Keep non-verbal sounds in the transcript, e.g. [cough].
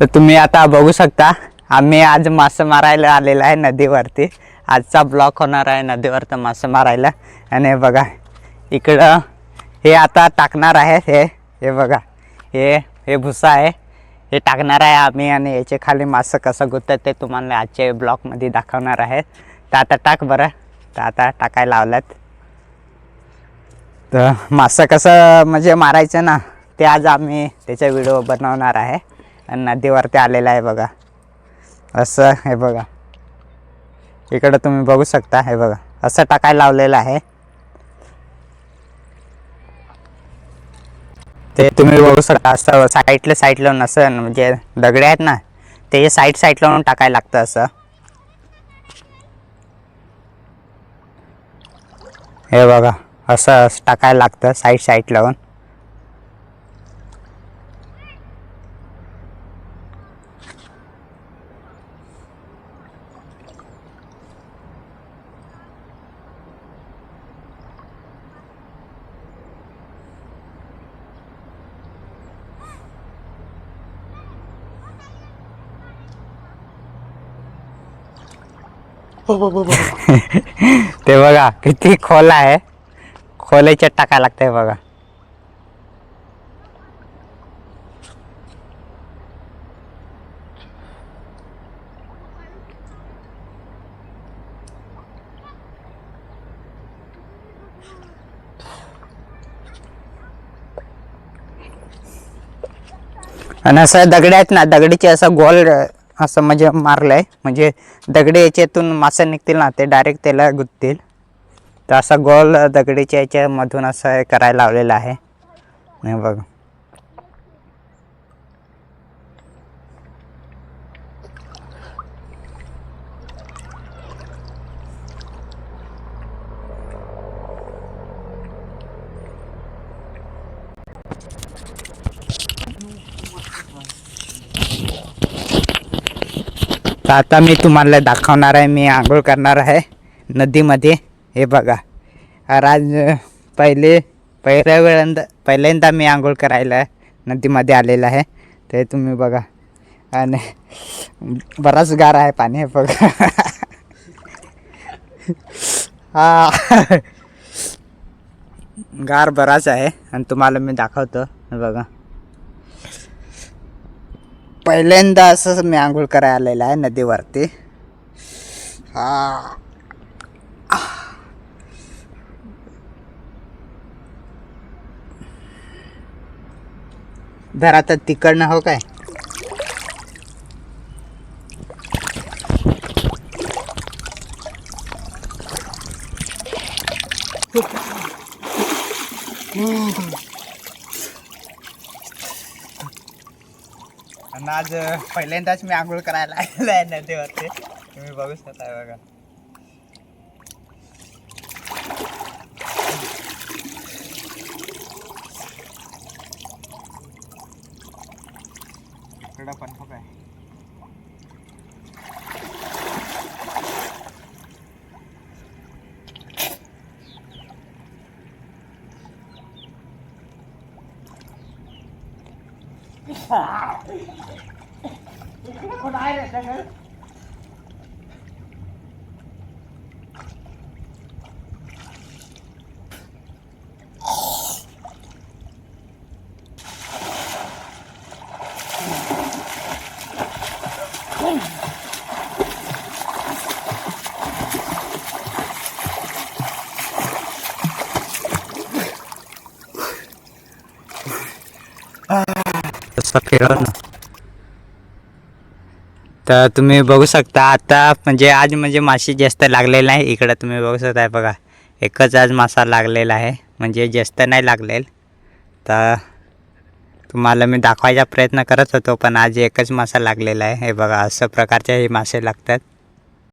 तर तुम्ही आता बघू शकता आम्ही आज मासे मारायला आलेलो आहे नदीवरती. आजचा ब्लॉक होणार आहे नदीवरती मासे मारायला. आणि बघा इकडं हे आता टाकणार आहे हे हे बघा हे हे भुसा आहे. हे टाकणार आहे आम्ही आणि याचे खाली मासं कसं गुंततात ते तुम्हाला आजच्या ब्लॉकमध्ये दाखवणार आहे. तर आता टाक बरं. तर आता टाकायला लावल्यात. तर मासं कसं म्हणजे मारायचं ना ते आज आम्ही त्याचा व्हिडिओ बनवणार आहे. आणि नदीवरती आलेला आहे बघा. असं हे बघा. इकडं तुम्ही बघू शकता हे बघा. असं टाकायला लावलेलं आहे. ते तुम्ही बघू शकता असं साईडला साईड लावून असं म्हणजे दगडे आहेत ना ते साईड साईड लावून टाकायला लागतं असं. हे बघा असं टाकायला लागतं साईड साईड लावून. हो, हो, हो, [laughs] ते बघा किती खोल आहे. खोलेच्यात टाका लागतंय बघा. आणि असं दगड आहेत ना दगडीचे असं गोल असं म्हणजे आहे म्हणजे दगडी याच्यातून मासे निघतील ना ते डायरेक्ट त्याला गुंततील. तर असा गोल दगडीच्या याच्यामधून असं हे करायला लावलेला आहे. हे बघ. तर आता मी तुम्हाला दाखवणार आहे मी आंघोळ करणार आहे नदीमध्ये. हे बघा. आज पहिले पहिल्या वेळांदा पहिल्यांदा मी आंघोळ करायला नदीमध्ये आलेला आहे. ते तुम्ही बघा. आणि बराच गार आहे पाणी हे बघा. हा. गार बराच आहे आणि तुम्हाला मी दाखवतो. हे बघा. पहिल्यांदा असंच मी आंघोळ करायला आलेला आहे नदीवरती. हा. जरा तर तिकडनं हो काय? आज पहिल्यांदाच मी आंघोळ करायला आलेला आहे नदीवरती. तुम्ही बघू शकता बघा. इकडं पण हो काय तसं फिरव ना तर तुम्ही बघू शकता आता म्हणजे आज म्हणजे मासे जास्त लागलेला नाही. इकडं तुम्ही बघू शकता बघा. एकच आज मासा लागलेला आहे. म्हणजे जास्त नाही लागलेल. तर तुम्हाला मी दाखवायचा प्रयत्न करत होतो पण आज एकच मासा लागलेला आहे. हे बघा असं प्रकारचे हे मासे लागतात.